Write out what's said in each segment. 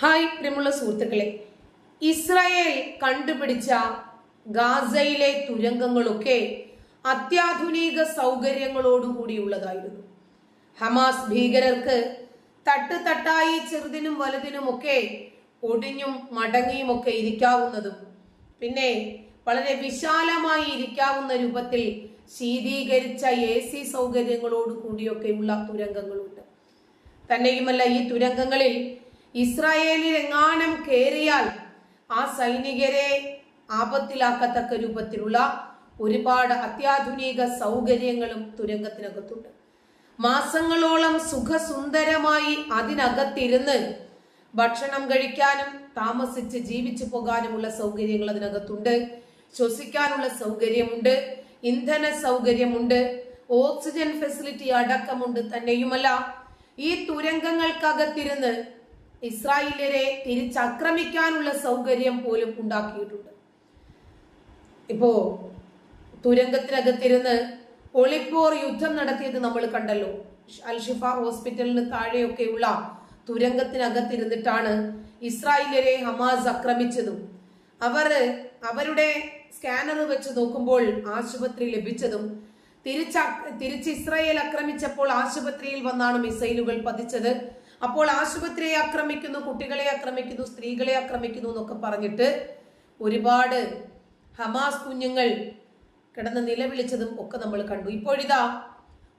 Hi പ്രിയമുള്ള സുഹൃത്തുക്കളെ. Israel കണ്ടുപിടിച്ച ഗാസയിലെ തുരങ്കങ്ങളൊക്കെ അത്യാധുനിക സൗകര്യങ്ങളോടുകൂടിയുള്ളതായിരുന്നു. ഹമാസ് ഭീകരർക്ക് തട്ട് തട്ടായി ചെറുതിനും വലുതിനുമൊക്കെ ഒടിഞ്ഞും മടങ്ങിയുമൊക്കെ ഇരിക്കാവുന്നതും പിന്നെ വളരെ വിശാലമായി ഇരിക്കാവുന്ന രൂപത്തിൽ ശീതീകരിച്ച എ സി സൗകര്യങ്ങളോടുകൂടിയൊക്കെയുള്ള തുരങ്കങ്ങളുണ്ട്. തന്നെയുമല്ല ഈ തുരങ്കങ്ങളിൽ ഇസ്രായേലിൽ എങ്ങാനും കയറിയാൽ ആ സൈനികരെ ആപത്തിലാക്കത്തക്ക രൂപത്തിലുള്ള ഒരുപാട് അത്യാധുനിക സൗകര്യങ്ങളും തുരങ്കത്തിനകത്തുണ്ട്. മാസങ്ങളോളം സുഖസുന്ദരമായി അതിനകത്തിരുന്ന് ഭക്ഷണം കഴിക്കാനും താമസിച്ച് ജീവിച്ചു പോകാനുമുള്ള സൗകര്യങ്ങൾ അതിനകത്തുണ്ട്. ശ്വസിക്കാനുള്ള സൗകര്യമുണ്ട്. ഇന്ധന സൗകര്യമുണ്ട്. ഓക്സിജൻ ഫെസിലിറ്റി അടക്കമുണ്ട് തന്നെയുമല്ല. ഈ തുരങ്കങ്ങൾക്കകത്തിരുന്ന് ഇസ്രായേലരെ തിരിച്ചാക്രമിക്കാനുള്ള സൗകര്യം പോലും ഉണ്ടാക്കിയിട്ടുണ്ട്. ഇപ്പോ തുരങ്കത്തിനകത്തിരുന്ന് ഒളിപ്പോർ യുദ്ധം നടത്തിയത് നമ്മൾ കണ്ടല്ലോ. അൽഷിഫ ഹോസ്പിറ്റലിന് താഴെയൊക്കെയുള്ള തുരങ്കത്തിനകത്തിരുന്നിട്ടാണ് ഇസ്രായേലരെ ഹമാസ് ആക്രമിച്ചതും. അവർ അവരുടെ സ്കാനർ വെച്ച് നോക്കുമ്പോൾ ആശുപത്രി ലഭിച്ചതും തിരിച്ച തിരിച്ച് ഇസ്രായേൽ ആക്രമിച്ചപ്പോൾ ആശുപത്രിയിൽ വന്നാണ് മിസൈലുകൾ പതിച്ചത്. അപ്പോൾ ആശുപത്രിയെ ആക്രമിക്കുന്നു കുട്ടികളെ ആക്രമിക്കുന്നു സ്ത്രീകളെ ആക്രമിക്കുന്നു എന്നൊക്കെ പറഞ്ഞിട്ട് ഒരുപാട് ഹമാസ് കുഞ്ഞുങ്ങൾ കിടന്ന് നിലവിളിച്ചതും ഒക്കെ നമ്മൾ കണ്ടു. ഇപ്പോഴിതാ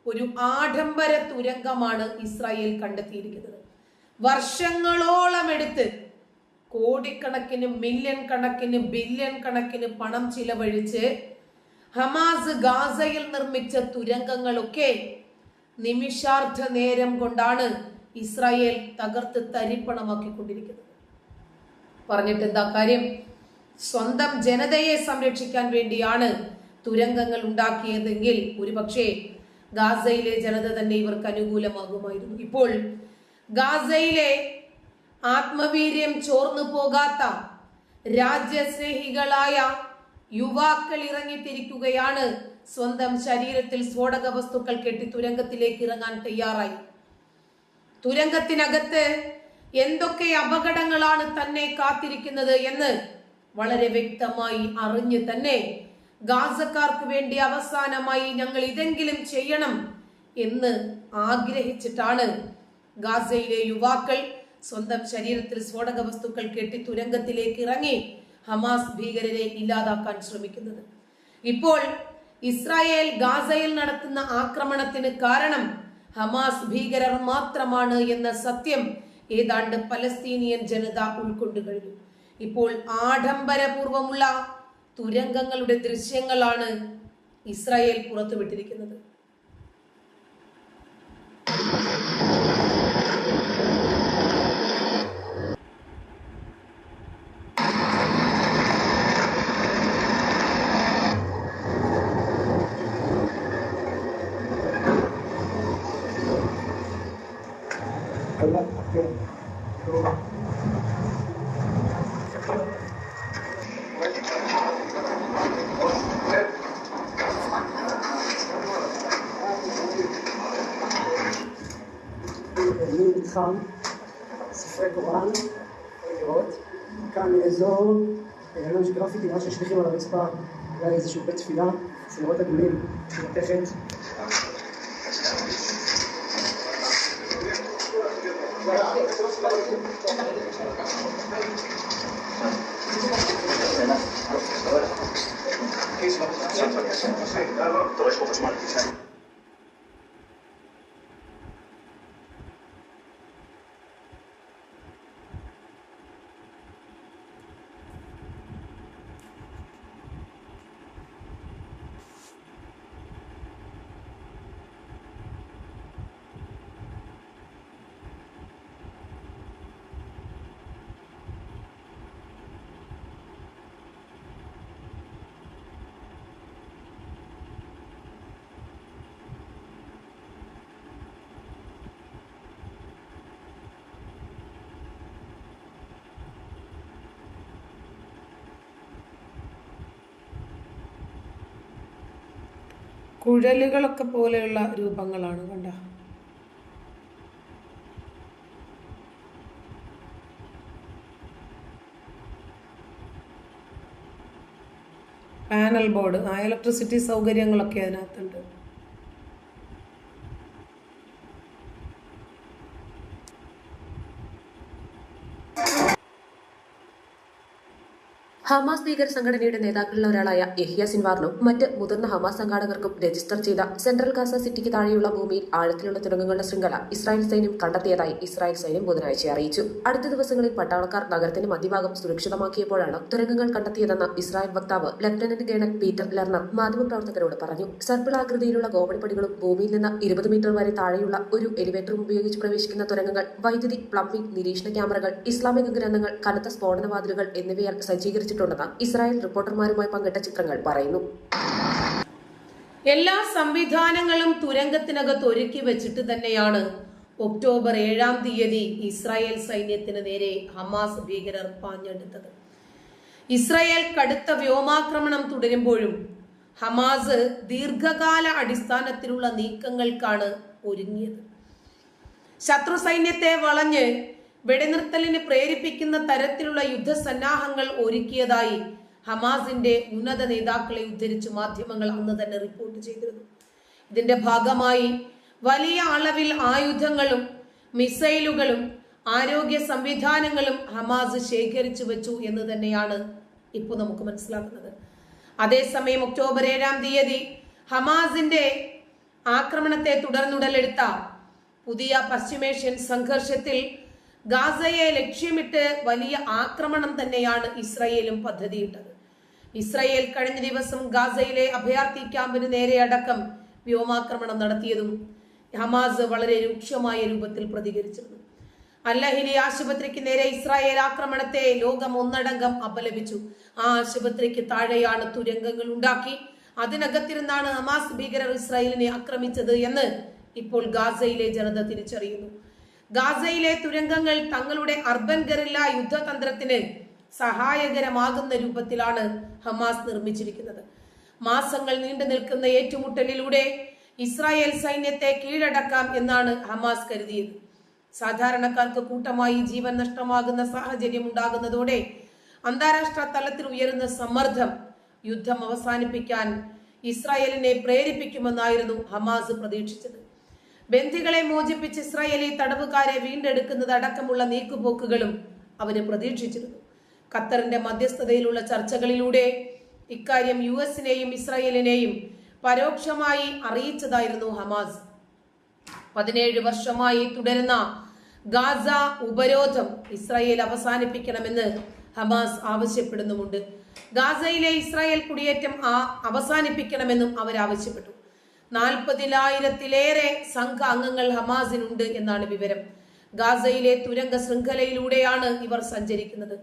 ഒരു ആഡംബര തുരങ്കമാണ് ഇസ്രായേൽ കണ്ടെത്തിയിരിക്കുന്നത്. വർഷങ്ങളോളം എടുത്ത് കോടിക്കണക്കിന് മില്യൺ കണക്കിന് ബില്യൺ കണക്കിന് പണം ചിലവഴിച്ച് ഹമാസ് ഗാസയിൽ നിർമ്മിച്ച തുരങ്കങ്ങളൊക്കെ നിമിഷാർദ്ധ നേരം കൊണ്ടാണ് ഇസ്രായേൽ തകർത്ത് തരിപ്പണമാക്കിക്കൊണ്ടിരിക്കുന്നത് പറഞ്ഞിട്ട് എന്താ കാര്യം? സ്വന്തം ജനതയെ സംരക്ഷിക്കാൻ വേണ്ടിയാണ് തുരങ്കങ്ങൾ ഉണ്ടാക്കിയതെങ്കിൽ ഒരുപക്ഷെ ഗാസയിലെ ജനത തന്നെ ഇവർക്ക് അനുകൂലമാകുമായിരുന്നു. ഇപ്പോൾ ഗാസയിലെ ആത്മവീര്യം ചോർന്നു പോകാത്ത രാജ്യസ്നേഹികളായ യുവാക്കൾ ഇറങ്ങിത്തിരിക്കുകയാണ്. സ്വന്തം ശരീരത്തിൽ സ്ഫോടക വസ്തുക്കൾ കെട്ടി തുരങ്കത്തിലേക്ക് ഇറങ്ങാൻ തയ്യാറായി. തുരങ്കത്തിനകത്ത് എന്തൊക്കെ അപകടങ്ങളാണ് തന്നെ കാത്തിരിക്കുന്നത് എന്ന് വളരെ വ്യക്തമായി അറിഞ്ഞ് തന്നെ ഗാസക്കാർക്ക് വേണ്ടി അവസാനമായി ഞങ്ങൾ ഇതെങ്കിലും ചെയ്യണം എന്ന് ആഗ്രഹിച്ചിട്ടാണ് ഗാസയിലെ യുവാക്കൾ സ്വന്തം ശരീരത്തിൽ സ്ഫോടക വസ്തുക്കൾ കെട്ടി തുരങ്കത്തിലേക്ക് ഇറങ്ങി ഹമാസ് ഭീകരരെ ഇല്ലാതാക്കാൻ ശ്രമിക്കുന്നത്. ഇപ്പോൾ ഇസ്രായേൽ ഗാസയിൽ നടത്തുന്ന ആക്രമണത്തിന് കാരണം ഹമാസ് ഭീകരർ മാത്രമാണ് എന്ന സത്യം ഏതാണ്ട് പലസ്തീനിയൻ ജനത ഉൾക്കൊണ്ടു കഴിഞ്ഞു. ഇപ്പോൾ ആഡംബരപൂർവമുള്ള തുരങ്കങ്ങളുടെ ദൃശ്യങ്ങളാണ് ഇസ്രായേൽ പുറത്തുവിട്ടിരിക്കുന്നത്. מין מתחם, ספרי קוראן, לראות. כאן אזור, היום יש גרפיטי, ממש ששליחים על הרצפה, אולי איזשהו בית תפילה, צינורות עגולים, מתכת. Το έχω πως കുഴലുകളൊക്കെ പോലെയുള്ള രൂപങ്ങളാണ് കണ്ട. പാനൽ ബോർഡ് ആ ഇലക്ട്രിസിറ്റി സൗകര്യങ്ങളൊക്കെ അതിനകത്തുണ്ട്. ഹമാസ് ഭീകര സംഘടനയുടെ നേതാക്കളിൽ ഒരാളായ യഹ്യ സിൻവാറിനും മറ്റ് മുതിർന്ന ഹമാസ് സംഘാടകർക്കും രജിസ്റ്റർ ചെയ്ത സെൻട്രൽ ഗാസ സിറ്റിക്ക് താഴെയുള്ള ഭൂമിയിൽ ആഴത്തിലുള്ള തുരങ്കങ്ങളുടെ ശൃംഖല ഇസ്രായേൽ സൈന്യം കണ്ടെത്തിയതായി ഇസ്രായേൽ സൈന്യം ബുധനാഴ്ച അറിയിച്ചു. അടുത്ത ദിവസങ്ങളിൽ പട്ടാളക്കാർ നഗരത്തിന്റെ മധ്യഭാഗം സുരക്ഷിതമാക്കിയപ്പോഴാണ് തുരങ്കങ്ങൾ കണ്ടെത്തിയതെന്ന് ഇസ്രായേൽ വക്താവ് ലഫ്റ്റനന്റ് കേണൽ പീറ്റർ ലെർണർ മാധ്യമപ്രവർത്തകരോട് പറഞ്ഞു. സർപ്പിൾ ആകൃതിയിലുള്ള ഗോവണിപ്പടികളും ഭൂമിയിൽ നിന്ന് ഇരുപത് മീറ്റർ വരെ താഴെയുള്ള ഒരു എലിവേറ്ററും ഉപയോഗിച്ച് പ്രവേശിക്കുന്ന തുരങ്കങ്ങൾ വൈദ്യുതി പ്ലംബിംഗ് നിരീക്ഷണ ക്യാമറകൾ ഇസ്ലാമിക ഗ്രന്ഥങ്ങൾ കനത്ത സ്ഫോടനവാതിലുകൾ എന്നിവയാൽ സജ്ജീകരിച്ചിട്ടുണ്ടെന്ന് ഇസ്രായേൽ റിപ്പോർട്ടർമാരുമായി പങ്കിട്ട ചിത്രങ്ങൾ പറയുന്നു. എല്ലാ സംവിധാനങ്ങളും തുരങ്കത്തിനകത്ത് ഒരുക്കി വെച്ചിട്ട് തന്നെയാണ് ഒക്ടോബർ ഏഴാം തീയതി ഇസ്രായേൽ സൈന്യത്തിന് നേരെ ഹമാസ് ഭീകരർ പാഞ്ഞെടുത്തത്. ഇസ്രായേൽ കടുത്ത വ്യോമാക്രമണം തുടരുമ്പോഴും ഹമാസ് ദീർഘകാല അടിസ്ഥാനത്തിലുള്ള നീക്കങ്ങൾക്കാണ് ഒരുങ്ങിയത്. ശത്രു സൈന്യത്തെ വളഞ്ഞ് വെടിനിർത്തലിന് പ്രേരിപ്പിക്കുന്ന തരത്തിലുള്ള യുദ്ധസന്നാഹങ്ങൾ ഒരുക്കിയതായി ഹമാസിന്റെ ഉന്നത നേതാക്കളെ ഉദ്ധരിച്ച് മാധ്യമങ്ങൾ അന്ന് തന്നെ റിപ്പോർട്ട് ചെയ്തിരുന്നു. ഇതിന്റെ ഭാഗമായി വലിയ അളവിൽ ആയുധങ്ങളും മിസൈലുകളും ആരോഗ്യ സംവിധാനങ്ങളും ഹമാസ് ശേഖരിച്ചു വെച്ചു എന്ന് തന്നെയാണ് ഇപ്പോൾ നമുക്ക് മനസ്സിലാക്കുന്നത്. അതേസമയം ഒക്ടോബർ ഏഴാം തീയതി ഹമാസിന്റെ ആക്രമണത്തെ തുടർന്നുടലെടുത്ത പുതിയ പശ്ചിമേഷ്യൻ സംഘർഷത്തിൽ ഗാസയെ ലക്ഷ്യമിട്ട് വലിയ ആക്രമണം തന്നെയാണ് ഇസ്രയേലും പദ്ധതിയിട്ടത്. ഇസ്രയേൽ കഴിഞ്ഞ ദിവസം ഗാസയിലെ അഭയാർത്ഥി ക്യാമ്പിന് നേരെ അടക്കം വ്യോമാക്രമണം നടത്തിയതും ഹമാസ് വളരെ രൂക്ഷമായ രൂപത്തിൽ പ്രതികരിച്ചിരുന്നു. അല്ലഹിലി ആശുപത്രിക്ക് നേരെ ഇസ്രായേൽ ആക്രമണത്തെ ലോകം ഒന്നടങ്കം അപലപിച്ചു. ആ ആശുപത്രിക്ക് താഴെയാണ് തുരങ്കങ്ങൾ ഉണ്ടാക്കി അതിനകത്തിരുന്നാണ് ഹമാസ് ഭീകരർ ഇസ്രായേലിനെ ആക്രമിച്ചത് എന്ന് ഇപ്പോൾ ഗാസയിലെ ജനത തിരിച്ചറിയുന്നു. ഗാസയിലെ തുരങ്കങ്ങൾ തങ്ങളുടെ അർബൻ ഗറില്ല യുദ്ധതന്ത്രത്തിന് സഹായകരമാകുന്ന രൂപത്തിലാണ് ഹമാസ് നിർമ്മിച്ചിരിക്കുന്നത്. മാസങ്ങൾ നീണ്ടു നിൽക്കുന്ന ഏറ്റുമുട്ടലിലൂടെ ഇസ്രായേൽ സൈന്യത്തെ കീഴടക്കാം എന്നാണ് ഹമാസ് കരുതിയത്. സാധാരണക്കാർക്ക് കൂട്ടമായി ജീവൻ നഷ്ടമാകുന്ന സാഹചര്യം ഉണ്ടാകുന്നതോടെ അന്താരാഷ്ട്ര തലത്തിൽ ഉയരുന്ന സമ്മർദ്ദം യുദ്ധം അവസാനിപ്പിക്കാൻ ഇസ്രായേലിനെ പ്രേരിപ്പിക്കുമെന്നായിരുന്നു ഹമാസ് പ്രതീക്ഷിച്ചത്. ബന്ദികളെ മോചിപ്പിച്ച് ഇസ്രായേലി തടവുകാരെ വീണ്ടെടുക്കുന്നത് അടക്കമുള്ള നീക്കുപോക്കുകളും അവർ പ്രതീക്ഷിച്ചിരുന്നു. ഖത്തറിന്റെ മധ്യസ്ഥതയിലുള്ള ചർച്ചകളിലൂടെ ഇക്കാര്യം യു എസിനെയും ഇസ്രായേലിനെയും പരോക്ഷമായി അറിയിച്ചതായിരുന്നു ഹമാസ്. പതിനേഴ് വർഷമായി തുടരുന്ന ഗാസ ഉപരോധം ഇസ്രായേൽ അവസാനിപ്പിക്കണമെന്ന് ഹമാസ് ആവശ്യപ്പെടുന്നുമുണ്ട്. ഗാസയിലെ ഇസ്രായേൽ കുടിയേറ്റം അവസാനിപ്പിക്കണമെന്നും അവർ ആവശ്യപ്പെട്ടു നാൽപ്പതിനായിരത്തിലേറെ സംഘ അംഗങ്ങൾ ഹമാസിനുണ്ട് എന്നാണ് വിവരം. ഗാസയിലെ തുരങ്ക ശൃംഖലയിലൂടെയാണ് ഇവർ സഞ്ചരിക്കുന്നത്.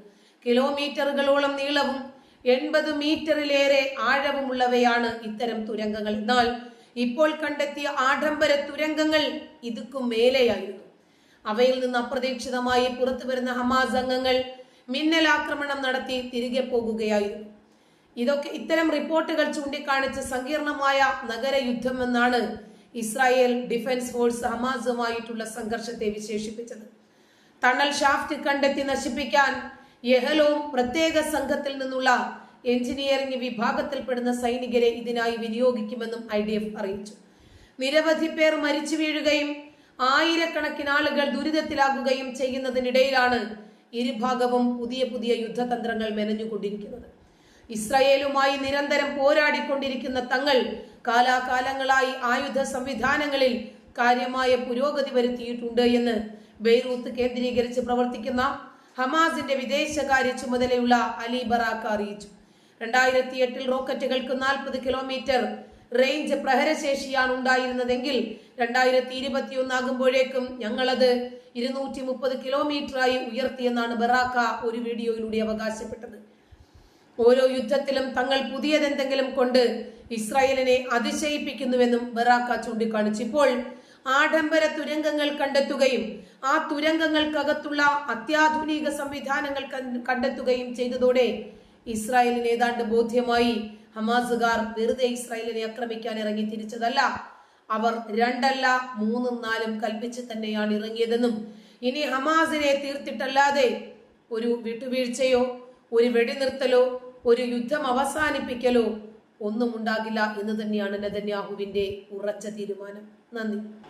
കിലോമീറ്ററുകളോളം നീളവും എൺപത് മീറ്ററിലേറെ ആഴവുമുള്ളവയാണ് ഇത്തരം തുരങ്കങ്ങൾ. എന്നാൽ ഇപ്പോൾ കണ്ടെത്തിയ ആഡംബര തുരങ്കങ്ങൾ ഇതുക്കും മേലെയായിരുന്നു. അവയിൽ നിന്ന് അപ്രതീക്ഷിതമായി പുറത്തു വരുന്ന ഹമാസ് അംഗങ്ങൾ മിന്നലാക്രമണം നടത്തി തിരികെ പോകുകയായിരുന്നു. ഇതൊക്കെ ഇത്തരം റിപ്പോർട്ടുകൾ ചൂണ്ടിക്കാണിച്ച് സങ്കീർണമായ നഗരയുദ്ധം എന്നാണ് ഇസ്രായേൽ ഡിഫൻസ് ഫോഴ്സ് ഹമാസുമായിട്ടുള്ള സംഘർഷത്തെ വിശേഷിപ്പിച്ചത്. തണൽ ഷാഫ്റ്റ് കണ്ടെത്തി നശിപ്പിക്കാൻ യഹലോം പ്രത്യേക സംഘത്തിൽ നിന്നുള്ള എഞ്ചിനീയറിംഗ് വിഭാഗത്തിൽപ്പെടുന്ന സൈനികരെ ഇതിനായി വിനിയോഗിക്കുമെന്നും ഐ ഡി എഫ് അറിയിച്ചു. നിരവധി പേർ മരിച്ചു വീഴുകയും ആയിരക്കണക്കിന് ആളുകൾ ദുരിതത്തിലാകുകയും ചെയ്യുന്നതിനിടയിലാണ് ഇരുഭാഗവും പുതിയ പുതിയ യുദ്ധതന്ത്രങ്ങൾ മെനഞ്ഞുകൊണ്ടിരിക്കുന്നത്. ഇസ്രയേലുമായി നിരന്തരം പോരാടിക്കൊണ്ടിരിക്കുന്ന തങ്ങൾ കാലാകാലങ്ങളായി ആയുധ സംവിധാനങ്ങളിൽ കാര്യമായ പുരോഗതി വരുത്തിയിട്ടുണ്ട് എന്ന് ബെയ്റൂത്ത് കേന്ദ്രീകരിച്ച് പ്രവർത്തിക്കുന്ന ഹമാസിന്റെ വിദേശകാര്യ ചുമതലയുള്ള അലി ബറാക്ക അറിയിച്ചു. രണ്ടായിരത്തി എട്ടിൽ റോക്കറ്റുകൾക്ക് നാൽപ്പത് കിലോമീറ്റർ റേഞ്ച് പ്രഹരശേഷിയാണ് ഉണ്ടായിരുന്നതെങ്കിൽ രണ്ടായിരത്തി ഇരുപത്തിയൊന്ന് ആകുമ്പോഴേക്കും ഞങ്ങളത് ഇരുന്നൂറ്റി മുപ്പത് കിലോമീറ്ററായി ഉയർത്തിയെന്നാണ് ബറാക്ക ഒരു വീഡിയോയിലൂടെ അവകാശപ്പെട്ടത്. ഓരോ യുദ്ധത്തിലും തങ്ങൾ പുതിയതെന്തെങ്കിലും കൊണ്ട് ഇസ്രായേലിനെ അതിശയിപ്പിക്കുന്നുവെന്നും ബറാക്ക ചൂണ്ടിക്കാണിച്ചു. ഇപ്പോൾ ആഡംബര തുരങ്കങ്ങൾ കണ്ടെത്തുകയും ആ തുരങ്കങ്ങൾക്കകത്തുള്ള അത്യാധുനിക സംവിധാനങ്ങൾ കണ്ടെത്തുകയും ചെയ്തതോടെ ഇസ്രായേലിന് ഏതാണ്ട് ബോധ്യമായി ഹമാസുകാർ വെറുതെ ഇസ്രായേലിനെ ആക്രമിക്കാൻ ഇറങ്ങി തിരിച്ചതല്ല. അവർ രണ്ടല്ല മൂന്നും നാലും കൽപ്പിച്ച് തന്നെയാണ് ഇറങ്ങിയതെന്നും. ഇനി ഹമാസിനെ തീർത്തിട്ടല്ലാതെ ഒരു വിട്ടുവീഴ്ചയോ ഒരു വെടിനിർത്തലോ ഒരു യുദ്ധം അവസാനിപ്പിക്കലോ ഒന്നും ഉണ്ടാകില്ല എന്ന് തന്നെയാണ് നെതന്യാഹുവിന്റെ ഉറച്ച തീരുമാനം. നന്ദി.